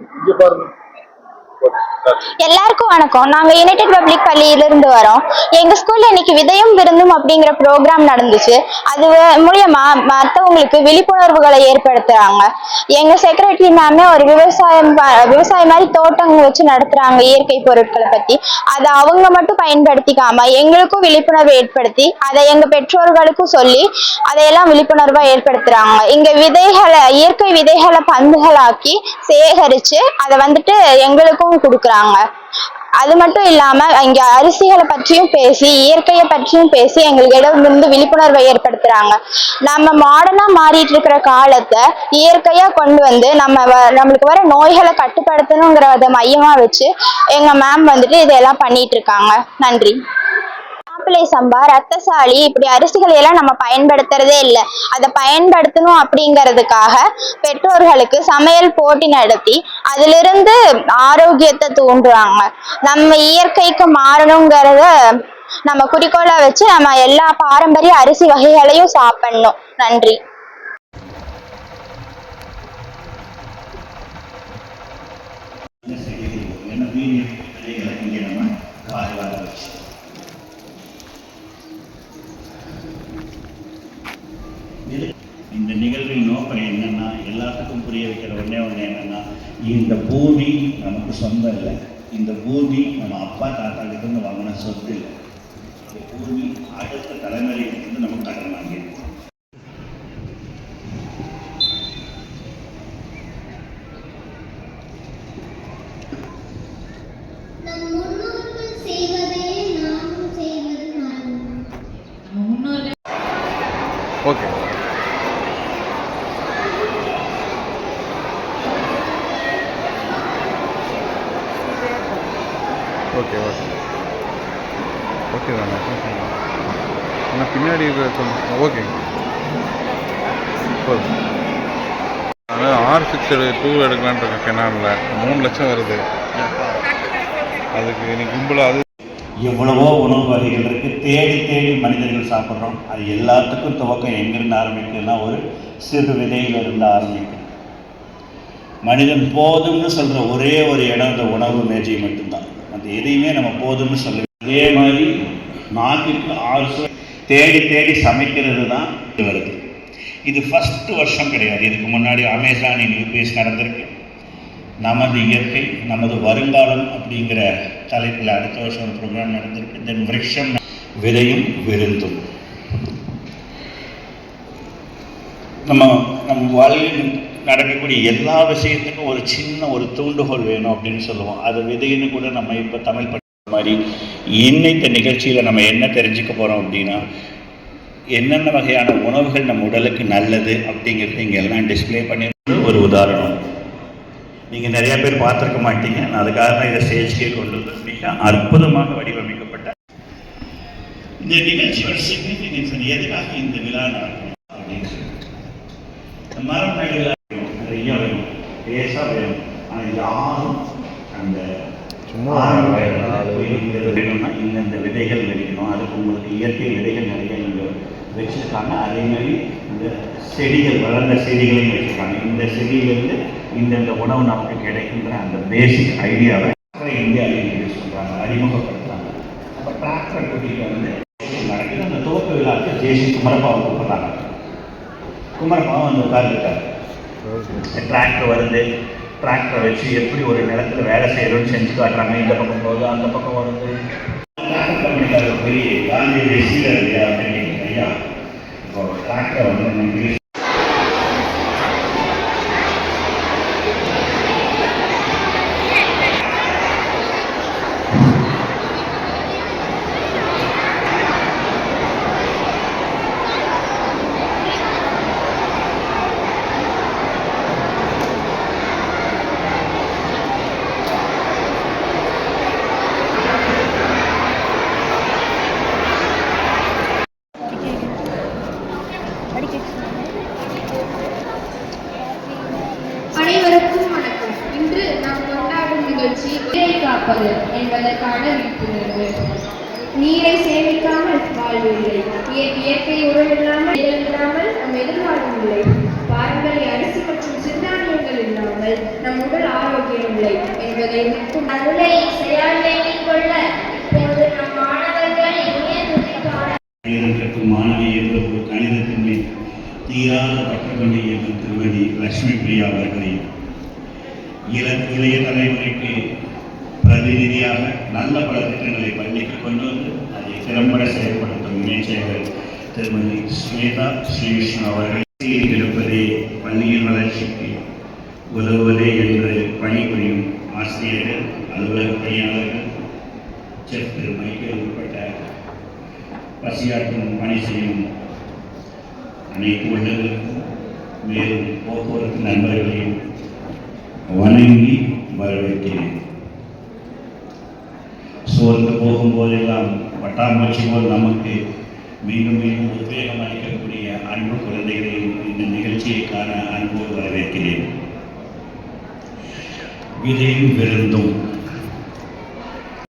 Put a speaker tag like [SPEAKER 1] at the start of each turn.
[SPEAKER 1] இங்க பாருங்க
[SPEAKER 2] எல்லாருக்கும் வணக்கம். நாங்க யுனைடெட் பப்ளிக் பள்ளியில இருந்து வரோம். எங்க ஸ்கூல்ல இன்னைக்கு விதையும் விருந்தும் அப்படிங்கிற ப்ரோக்ராம் நடந்துச்சு. அது மூலியமா மத்தவங்களுக்கு விழிப்புணர்வுகளை ஏற்படுத்துறாங்க. எங்க செக்ரட்டரி மேமே ஒரு விவசாயம் விவசாய விவசாயம் மாதிரி தோட்டம் வச்சு நடத்துறாங்க இயற்கை பொருட்களை பத்தி. அதை அவங்க மட்டும் பயன்படுத்திக்காம எங்களுக்கும் விழிப்புணர்வு ஏற்படுத்தி அதை எங்க பெற்றோர்களுக்கும் சொல்லி அதையெல்லாம் விழிப்புணர்வா ஏற்படுத்துறாங்க. இங்க விதைகளை இயற்கை விதைகளை பந்துகளாக்கி சேகரிச்சு அதை வந்துட்டு எங்களுக்கும் கொடுக்குறாங்க. அது மட்டும் இல்லாம இங்க அரிசிகளை பற்றியும் பேசி இயற்கையை பற்றியும் பேசி எங்களுக்கு இடம் இருந்து விழிப்புணர்வை ஏற்படுத்துறாங்க. நம்ம மாடர்னா மாறிட்டு இருக்கிற காலத்தை இயற்கையா கொண்டு வந்து நம்ம வ- நம்மளுக்கு வர நோய்களை கட்டுப்படுத்தணுங்கிறத மையமா வச்சு எங்க மேம் வந்துட்டு இதெல்லாம் பண்ணிட்டு இருக்காங்க. நன்றி. மாப்பிள்ளை சம்பா ரத்தசாலி இப்படி அரிசிகளை எல்லாம் நம்ம பயன்படுத்துறதே இல்லை. அதை பயன்படுத்தணும் அப்படிங்கிறதுக்காக பெற்றோர்களுக்கு சமையல் போட்டி நடத்தி அதிலிருந்து ஆரோக்கியத்தை தூண்டுறாங்க நம்ம இயற்கைக்கு மாறணுங்கிறத நம்ம குறிக்கோளா வச்சு நம்ம எல்லா பாரம்பரிய அரிசி வகைகளையும் சாப்பிடணும். நன்றி.
[SPEAKER 3] என்ன மீன் விதைகளை இங்கே நம்ம பாதுகாக்க வச்சு இது- இந்த நோக்கம் என்னன்னா எல்லாத்துக்கும் புரிய வைக்கிற ஒண்ணே ஒண்ணு என்னன்னா இந்த பூமி நமக்கு சொந்தம் இல்லை. இந்த பூமி நம்ம அப்பா தாத்தா கிட்ட இருந்து வாங்கின சொத்து இல்லை. இந்த பூமி அடுத்த தலைமுறைக்கு வந்து நம்ம கடன் வாங்கியிருக்கோம்
[SPEAKER 4] நம் முன்னோர்கள் செய்வதே நாமும் செய்வது மரபு
[SPEAKER 1] ஓகே ஓகே ஓகே ஓகே தானே? ஆனால் பின்னாடி இருக்கிற ஓகே. போதும். அதாவது ஆர் சிக்ஸ் டூ எடுக்கலான்னு இருக்கேன் கெனானில் மூணு லட்சம் வருது. அதுக்கு நீ கும்பலாக அது
[SPEAKER 3] எவ்வளவோ உணவு வகைகள் இருக்கு தேடி தேடி மனிதர்கள் சாப்பிட்றோம். அது எல்லாத்துக்கும் துவக்கம் எங்கிருந்து ஆரம்பிக்குதுன்னா ஒரு சிறு விதையிலிருந்து ஆரம்பிக்கும் மனிதன் போதும்னு சொல்கிற ஒரே ஒரு இடம் இந்த உணவு மேஜை மட்டும்தான். எதையுமே நம்ம போதும்னு சொல்ல அதே மாதிரி நாட்டுக்கு ஆறு தேடி தேடி சமைக்கிறது தான் இது வருது. இது ஃபஸ்ட்டு வருஷம் கிடையாது. இதுக்கு முன்னாடி அமேசான் யூபிஎஸ் நடந்திருக்கு. நமது இயற்கை நமது வருங்காலம் அப்படிங்கிற தலைப்பில் அடுத்த வருஷம் ஒரு ப்ரோக்ராம் நடந்திருக்கு. தென் விரக்ஷம் விதையும் விருந்தும். நம்ம நம்ம வாழ்வில் நடக்கக்கூடிய எல்லா விஷயத்துக்கும் ஒரு சின்ன ஒரு தூண்டுகோல் வேணும் அப்படின்னு சொல்லுவோம். அது விதைன்னு கூட நம்ம இப்போ தமிழ் படிக்கிற மாதிரி இன்னைக்கு நிகழ்ச்சியில் நம்ம என்ன தெரிஞ்சுக்க போகிறோம் அப்படின்னா என்னென்ன வகையான உணவுகள் நம்ம உடலுக்கு நல்லது அப்படிங்கிறது இங்கே எல்லாம் டிஸ்பிளே பண்ணி ஒரு உதாரணம். நீங்கள் நிறைய பேர் பார்த்துருக்க மாட்டீங்க. நான் அதுக்காக தான் இதை ஸ்டேஜ்கே கொண்டு வந்து மிக அற்புதமாக வடிவமைக்கப்பட்ட இந்த நிகழ்ச்சியோட சிக்னிஃபிகன்ஸ் எதுக்காக இந்த விழா நடக்கும் அப்படின்னு சொல்லி மரம் பேசா வேணும் ஆனால் யாரும் அந்த
[SPEAKER 1] சும்மா
[SPEAKER 3] இந்தந்த விதைகள் விதைக்கணும் அதுக்கு உங்களுக்கு இயற்கை விதைகள் நிறைய இங்கே வச்சுருக்காங்க. அதே மாதிரி இந்த செடிகள் வளர்ந்த செடிகளையும் வச்சுருக்காங்க. இந்த செடியிலேருந்து இந்தந்த உணவு நமக்கு கிடைக்கின்ற அந்த பேசிக் ஐடியாவை இந்தியாவில் இன்ட்ரடியூஸ் பண்ணுறாங்க அறிமுகப்படுத்துறாங்க. அப்போ டிராக்டர் கூட்டிகிட்டு வந்து நடக்குது அந்த துவக்க விழாக்கு ஜேசி குமரப்பாவை கூப்பிட்றாங்க. குமரப்பாவை வந்து உட்கார்ந்துருக்காரு. டிராக்டர் வருது. டிராக்டரை வச்சு எப்படி ஒரு நிலத்தில் வேலை செய்யணும்னு செஞ்சு காட்டுறாங்க. இந்த பக்கம் போகுது அந்த பக்கம் வருது. டிராக்டர் கம்பெனிக்காரர் காந்தி இல்லையா அப்படின்னு ஐயா இப்போ டிராக்டர் வந்து
[SPEAKER 5] காப்பது என்பதற்கான விழிப்புணர்வு. நீரை சேமிக்காமல் வாழ்வில்லை. இய- இயற்கை உரம் இல்லாமல் இல்லாமல் நம் எதிர்காலம் இல்லை. பாரம்பரிய அரிசி மற்றும் சிறுதானியங்கள் இல்லாமல் நம் உடல் ஆரோக்கியம் போகவில்லை என்பதை மட்டும்
[SPEAKER 4] அருளை செயல் வேண்டிக் கொள்ள இப்போது நம் மாணவர்கள் இனிய துதிப்பாட
[SPEAKER 3] கற்கும் மாணவி என்ற ஒரு கணிதத்தின் மேல் தீராத பட்டமணி என்ற திருமதி லட்சுமி பிரியா அவர்களை இள இளைய தலைமுறைக்கு ரீதியாக நல்ல பல திட்டங்களை பள்ளிக்கு கொண்டு வந்து அதை திறம்பட செயல்படுத்தும் இணைச்செயலர் திருமதி ஸ்வேதா ஸ்ரீவிஷ்ணு அவர்கள். இருப்பதே பள்ளியின் வளர்ச்சிக்கு உதவுவதே என்று பணிபுரியும் ஆசிரியர்கள் அலுவலக பணியாளர்கள் செஃப் திரு மைக்கேல் உட்பட்ட பசியாற்றும் பணி செய்யும் அனைத்து உள்ளங்களுக்கும் மேலும் போக்குவரத்து நண்பர்களையும் வணங்கி வரவேற்கிறேன். சோர்ந்து போகும்போதெல்லாம் பட்டாம்பூச்சி போல் நமக்கு மீண்டும் மீண்டும் உத்வேகம் அளிக்கக்கூடிய அன்பு குழந்தைகளையும் இந்த நிகழ்ச்சியை காண அன்போடு வரவேற்கிறேன். விதையும் விருந்தும்